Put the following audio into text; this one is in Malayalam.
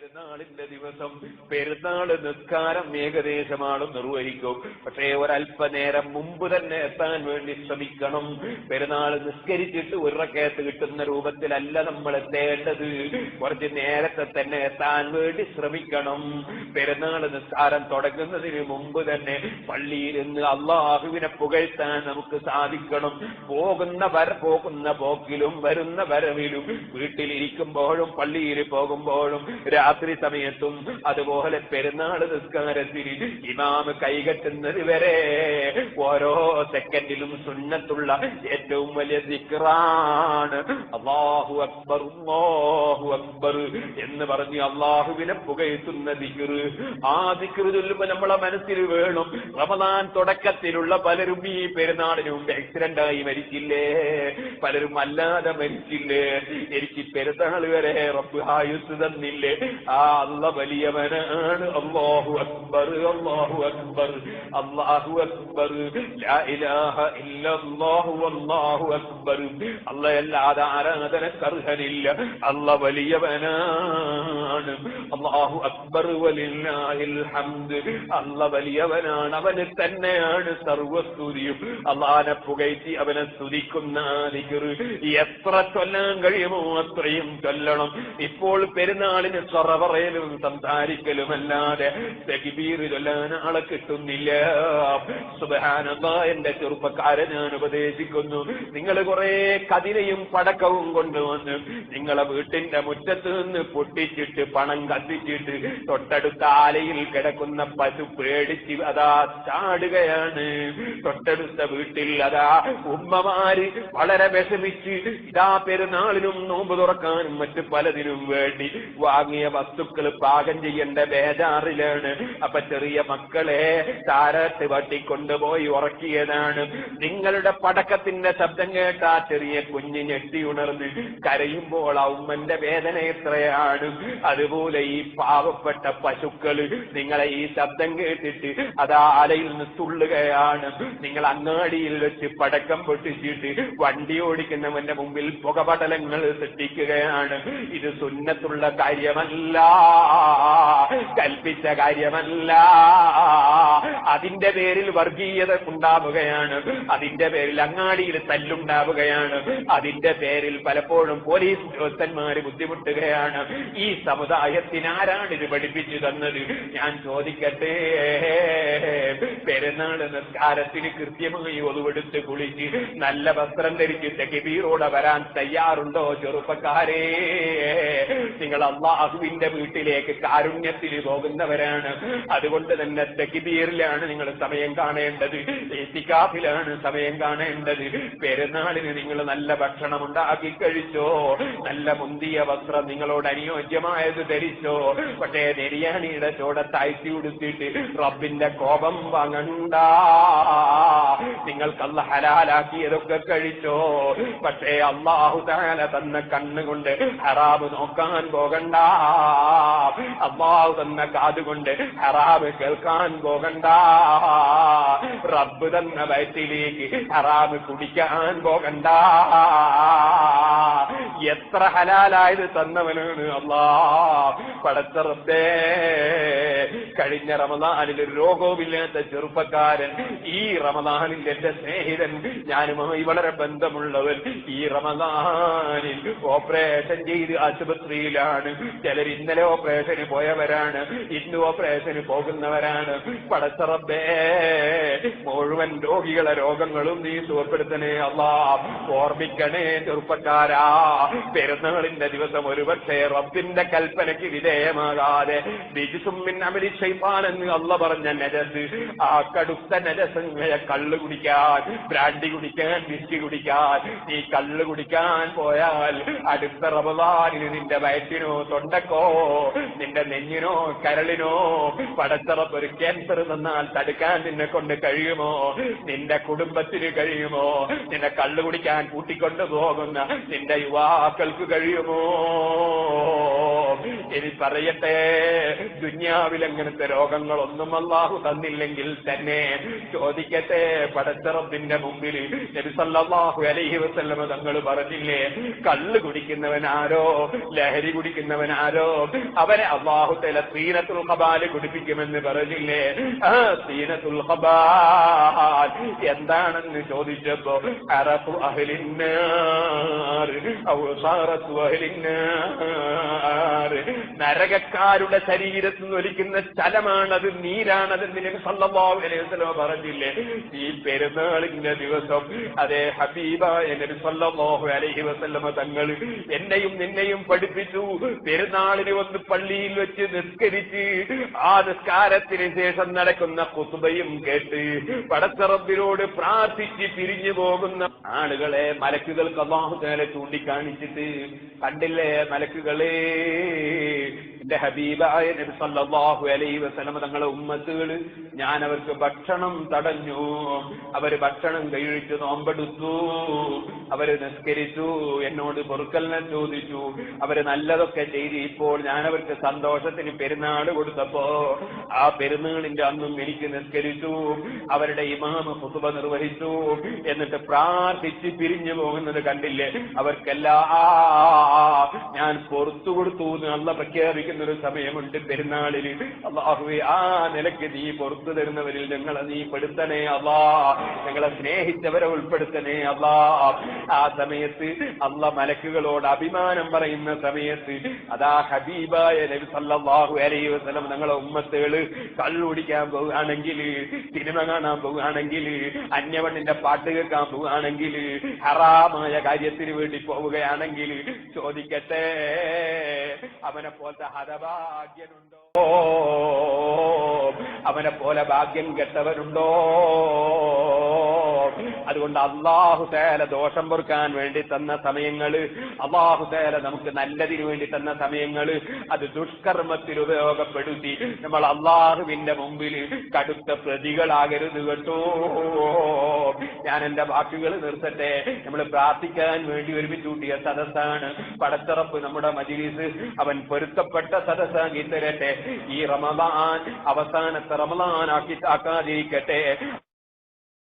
പെരുന്നാളിന്റെ ദിവസം പെരുന്നാൾ നിസ്കാരം ഏകദേശം നിർവഹിക്കും. പക്ഷേ ഒരല്പനേരം മുമ്പ് തന്നെ എത്താൻ വേണ്ടി ശ്രമിക്കണം. പെരുന്നാൾ നിസ്കരിച്ചിട്ട് ഒരു റക്കയത്ത് കിട്ടുന്ന രൂപത്തിലല്ല നമ്മൾ എത്തേണ്ടത്. കുറച്ച് നേരത്തെ തന്നെ എത്താൻ വേണ്ടി ശ്രമിക്കണം. പെരുന്നാൾ നിസ്കാരം തുടങ്ങുന്നതിന് മുമ്പ് തന്നെ പള്ളിയിൽ നിന്ന് അള്ളാഹുവിനെ പുകഴ്ത്താൻ നമുക്ക് സാധിക്കണം. പോകുന്ന വര പോകുന്ന പോക്കിലും വരുന്ന വരവിലും വീട്ടിലിരിക്കുമ്പോഴും പള്ളിയിൽ പോകുമ്പോഴും രാത്രി സമയത്തും അതുപോലെ പെരുന്നാൾ നിസ്കാരത്തിൽ ഇമാമ് കൈകെട്ടുന്നത് വരെ ഓരോ സെക്കൻഡിലും സുന്നത്തുള്ള ഏറ്റവും വലിയ ദിക്റാണ്. അള്ളാഹു അക്ബർ അള്ളാഹു അക്ബർ എന്ന് പറഞ്ഞ് അള്ളാഹുവിനെ പുകയത്തുന്ന ദിക്റ്. ആ ദിക്റ് ചൊല്ലുമ്പോ നമ്മളെ മനസ്സിൽ വേണം റമദാൻ തുടക്കത്തിലുള്ള പലരും ഈ പെരുന്നാളിന് മുമ്പ് ആക്സിഡന്റ് ആയി മരിച്ചില്ലേ? പലരും അല്ലാതെ മരിച്ചില്ലേ? എനിക്ക് പെരുന്നാൾ വരെ റബ്ബ് ആയുസ് തന്നില്ലേ? ആ അല്ല വലിയവനാണ്. അള്ളാഹു അക്ബർ അള്ളാഹു അക്ബർ അള്ളാഹു അക്ബർ. അള്ളാഹു അക്ബർ. അല്ലയല്ലാതെ ആരാധനക്ക് അർഹനില്ല അല്ല വലിയവനാണ്. അള്ളാഹു അക്ബർ വലില്ലാഹിൽ ഹംദ്. അല്ല വലിയവനാണ്. അവന് തന്നെയാണ് സർവസ്തുതിയും. അള്ളാനെ പുകഴ്ത്തി അവനെ സ്തുതിക്കുന്ന എത്ര ചൊല്ലാൻ കഴിയുമോ അത്രയും ചൊല്ലണം. ഇപ്പോൾ പെരുന്നാളിന് സൊറ പറയലും സംസാരിക്കലുമല്ലാതെ തെകിബീർ ചൊല്ലാൻ ആളെ കിട്ടുന്നില്ല. സുബഹാനന്ദ എന്റെ ചെറുപ്പക്കാരെ ഞാൻ ഉപദേശിക്കുന്നു. നിങ്ങൾ കുറെ കതിരയും പടക്കവും കൊണ്ടുവന്ന് നിങ്ങളെ വീട്ടിന്റെ മുറ്റത്ത് നിന്ന് പൊട്ടിച്ചിട്ട് പണം കത്തിച്ചിട്ട് തൊട്ടടുത്ത ആലയിൽ കിടക്കുന്ന പശു പേടിച്ച് അതാ ചാടുകയാണ്. തൊട്ടടുത്ത വീട്ടിൽ അതാ ഉമ്മമാര് വളരെ വിഷമിച്ച് ഇതാ പെരുന്നാളിനും നോമ്പ് തുറക്കാനും മറ്റു പലതിനും വേണ്ടി വാങ്ങിയ വസ്തുക്കൾ പാകം ചെയ്യേണ്ട ബേജാറിലാണ്. അപ്പൊ ചെറിയ മക്കളെ താരത്ത് വട്ടിക്കൊണ്ടുപോയി ഉറക്കിയതാണ്. നിങ്ങളുടെ പടക്കത്തിന്റെ ശബ്ദം കേട്ട ആ ചെറിയ കുഞ്ഞ് ഞെട്ടി ഉണർന്ന് കരയുമ്പോൾ ആ ഉമ്മന്റെ വേദന എത്രയാണ്? അതുപോലെ ഈ പാവപ്പെട്ട പശുക്കൾ നിങ്ങളെ ഈ ശബ്ദം കേട്ടിട്ട് അത് ആലയിൽ നിന്ന് തുള്ളുകയാണ്. നിങ്ങൾ അങ്ങാടിയിൽ വെച്ച് പടക്കം പൊട്ടിച്ചിട്ട് വണ്ടി ഓടിക്കുന്നവന്റെ മുമ്പിൽ പുകപടലങ്ങൾ സൃഷ്ടിക്കുകയാണ്. ഇത് സുന്നത്തുള്ള കാര്യമല്ല. കൽപ്പിച്ച കാര്യമല്ല. അതിന്റെ പേരിൽ വർഗീയത ഉണ്ടാവുകയാണ്. അതിന്റെ പേരിൽ അങ്ങാടിയിൽ തല്ലുണ്ടാവുകയാണ്. അതിന്റെ പേരിൽ പലപ്പോഴും പോലീസ് ഉദ്യോഗസ്ഥന്മാര് ബുദ്ധിമുട്ടുകയാണ്. ഈ സമുദായത്തിന് ആരാണ് ഇത് പഠിപ്പിച്ചു തന്നത്? ഞാൻ ചോദിക്കട്ടെ. പെരുന്നാൾ നിസ്കാരത്തിന് കൃത്യമായി ഒതുവെടുത്ത് കുളിച്ച് നല്ല വസ്ത്രം ധരിച്ച് തെക്കിബീറോടെ വരാൻ തയ്യാറുണ്ടോ ചെറുപ്പക്കാരേ? നിങ്ങൾ അള്ളാഹുവിന്റെ വീട്ടിലേക്ക് കാരുണ്യത്തിൽ പോകുന്നവരാണ്. അതുകൊണ്ട് തന്നെ തെക്കിബീറിലാണ് നിങ്ങൾ സമയം കാണേണ്ടത്. എത്തിക്കാഫിലാണ് സമയം കാണേണ്ടത്. പെരുന്നാളിന് നിങ്ങൾ നല്ല ഭക്ഷണം ഉണ്ടാക്കി കഴിച്ചോ? നല്ല മുന്തിയ വസ്ത്രം നിങ്ങളോട് അനുയോജ്യമായത് ധരിച്ചോ? പക്ഷേ നെരിയാണിയുടെ ചോടത്താഴ്ത്തി ഉടുത്തിട്ട് റബ്ബിന്റെ കോപം വാങ്ങണ്ട. നിങ്ങൾക്കല്ല ഹലാലാക്കിയതൊക്കെ കഴിച്ചോ? പക്ഷേ അള്ളാഹു താല തന്ന കണ്ണുകൊണ്ട് ഹറാബ് നോക്കാൻ പോകണ്ട. അള്ളാഹു തന്ന കാതുകൊണ്ട് ഹറാബ് കേൾക്കാൻ പോകണ്ട. റബ്ബ് തന്ന വയറ്റിലേക്ക് ഹറാബ് കുടിക്കാൻ പോകണ്ട. എത്ര ഹലാലായത് തന്നവനാണ് അള്ളാ. റബ്ബേ കഴിഞ്ഞ റമദാനിൽ ഒരു രോഗവുമില്ലാത്ത ചെറുപ്പക്കാരൻ ഈ റമദാനിൽ എന്റെ സ്നേഹിതൻ ഞാനുമായി വളരെ ബന്ധമുള്ളവൻ ഈ റമദാനിൽ ഓപ്പറേഷൻ ചെയ്ത് ആശുപത്രിയിലാണ്. ചിലർ ഇന്നലെ ഓപ്പറേഷന് പോയവരാണ് ഇന്ന് ഓപ്പറേഷന് പോകുന്നവരാണ്. പടച്ചറബേ മുഴുവൻ രോഗികളെ രോഗങ്ങളും നീ സുഖപ്പെടുത്തണേ അള്ളാ. ഓർമ്മിക്കണേ ചെറുപ്പക്കാരാ. പെരുന്നാളിന്റെ ദിവസം ഒരുപക്ഷെ റബ്ബിന്റെ കൽപ്പനയ്ക്ക് വിധേയമാകാതെ ബിജുസുമ്മിൻ അമലി അല്ല പറഞ്ഞ നരസ് ആ കടുത്ത നരസങ്ങളെ കള്ളു കുടിക്കാൻ ബ്രാൻഡി കുടിക്കാൻ വിസ്കി കുടിക്കാൻ നീ കള്ളു കുടിക്കാൻ പോയാൽ അടുത്ത റമദാനിന് നിന്റെ വയറ്റിനോ തൊണ്ടക്കോ നിന്റെ നെഞ്ഞിനോ കരളിനോ പടച്ചറപ്പ് ഒരു ക്യാൻസർ തന്നാൽ തടുക്കാൻ നിന്നെ കൊണ്ട് കഴിയുമോ? നിന്റെ കുടുംബത്തിന് കഴിയുമോ? നിന്നെ കള്ളു കുടിക്കാൻ കൂട്ടിക്കൊണ്ടു പോകുന്ന നിന്റെ യുവാക്കൾക്ക് കഴിയുമോ? ഇനി പറയട്ടെ ദുന്യാവിൽ അങ്ങനത്തെ രോഗങ്ങളൊന്നും അള്ളാഹു തന്നില്ലെങ്കിൽ തന്നെ ചോദിക്കട്ടെ പടച്ചറത്തിന്റെ മുമ്പിൽ നബി സല്ലല്ലാഹു അലൈഹി വസല്ലമ തങ്ങൾ പറഞ്ഞില്ലേ കള്ള് കുടിക്കുന്നവനാരോ ലഹരി കുടിക്കുന്നവനാരോ അവനെ അള്ളാഹു തല സീനത്തുൽ ഹബാൽ കുടിപ്പിക്കുമെന്ന് പറഞ്ഞില്ലേ ആ സീനത്തുൽ ഖബാൽ എന്താണെന്ന് ചോദിച്ചപ്പോ അറഫു അഹ്ലിന്നാർ ഔസാറത്തു അഹ്ലിന്നാർ നരകക്കാരുടെ ശരീരത്തിൽ നിന്ന് ഒലിക്കുന്ന സ്ഥലമാണത് നീരാണത് നബി സല്ലല്ലാഹു അലൈഹി വസല്ലം പറഞ്ഞില്ലേ? ഈ പെരുന്നാളിന്റെ ദിവസം അതെ ഹബീബ നബി സല്ലല്ലാഹു അലൈഹി വസല്ലമ തങ്ങൾ എന്നെയും നിന്നെയും പഠിപ്പിച്ചു. പെരുന്നാളിന് വന്ന് പള്ളിയിൽ വെച്ച് നിസ്കരിച്ച് ആ നിസ്കാരത്തിന് ശേഷം നടക്കുന്ന കുത്തുബയും കേട്ട് പടച്ചറബിനോട് പ്രാർത്ഥിച്ച് പിരിഞ്ഞു പോകുന്ന ആളുകളെ മലക്കുകൾക്ക് അള്ളാഹു നേരെ ചൂണ്ടിക്കാണിച്ചിട്ട് കണ്ടില്ലേ മലക്കുകളെ? എന്റെ ഹബീബായ നബി സല്ലല്ലാഹു അലൈഹി വസല്ലമ തങ്ങളെ ഉമ്മത്തുകൾ ഞാൻ അവർക്ക് ഭക്ഷണം തടഞ്ഞു. അവർ ഭക്ഷണം കഴിച്ചു നോമ്പെടുത്തു. അവർ നിസ്കരിച്ചു എന്നോട് പൊറുക്കലിനെ ചോദിച്ചു. അവർ നല്ലതൊക്കെ ചെയ്ത്. ഇപ്പോൾ ഞാൻ അവർക്ക് സന്തോഷത്തിന് പെരുന്നാൾ കൊടുത്തപ്പോ ആ പെരുന്നാളിന്റെ അന്നും എനിക്ക് നിസ്കരിച്ചു. അവരുടെ ഇമാമ പുതുവ നിർവഹിച്ചു. എന്നിട്ട് പ്രാർത്ഥിച്ച് പിരിഞ്ഞു പോകുന്നത് കണ്ടില്ലേ? അവർക്കെല്ലാം ഞാൻ പുറത്തു കൊടുത്തു അല്ല പ്രഖ്യാപിക്കുന്ന ഒരു സമയമുണ്ട്. പെരുന്നാളിൽ അള്ളാഹുവെ ആ നിലയ്ക്ക് നീ പുറത്തു തരുന്നവരിൽ ഞങ്ങളെ നീ പെടുത്തനേ അള്ളാ. ഞങ്ങളെ സ്നേഹിച്ചവരെ ഉൾപ്പെടുത്തണേ അള്ളാ. ആ സമയത്ത് അള്ള മലക്കുകളോട് അഭിമാനം പറയുന്ന സമയത്ത് അതാ ഹബീബായ നബി സല്ലല്ലാഹു അലൈഹി വസല്ലം ഞങ്ങളെ ഉമ്മത്തുകൾ കള്ളുടിക്കാൻ പോവുകയാണെങ്കിൽ സിനിമ കാണാൻ പോവുകയാണെങ്കിൽ അന്യവണ്ണിന്റെ പാട്ട് കേൾക്കാൻ പോവുകയാണെങ്കിൽ ഹറാമായ കാര്യത്തിന് വേണ്ടി പോവുകയാണെങ്കിൽ ചോദിക്കട്ടെ അവനെ പോലത്തെ ഹതഭാഗ്യനുണ്ടോ? അവനെ പോലെ ഭാഗ്യം കെട്ടവരുണ്ടോ അതുകൊണ്ട് അള്ളാഹു തേല ദോഷം പൊറുക്കാൻ വേണ്ടി തന്ന സമയങ്ങൾ അള്ളാഹു തേല നമുക്ക് നല്ലതിനു വേണ്ടി തന്ന സമയങ്ങൾ അത് ദുഷ്കർമ്മത്തിൽ ഉപയോഗപ്പെടുത്തി നമ്മൾ അള്ളാഹുവിന്റെ മുമ്പിൽ കടുത്ത പ്രതികളാകരുത് കേട്ടോ. ഞാൻ എന്റെ വാക്കുകൾ നിർത്തട്ടെ. നമ്മൾ പ്രാർത്ഥിക്കാൻ വേണ്ടി ഒരുമിച്ച് കൂട്ടിയ സദസ്സാണ് പടത്തറപ്പ് നമ്മുടെ മജിലിസ്. അവൻ പൊരുത്തപ്പെട്ട സദസ്സാക്കി തരട്ടെ ഈ റമദാൻ അവസാനത്തെ റമദാൻ ആക്കി ആക്കാതിരിക്കട്ടെ.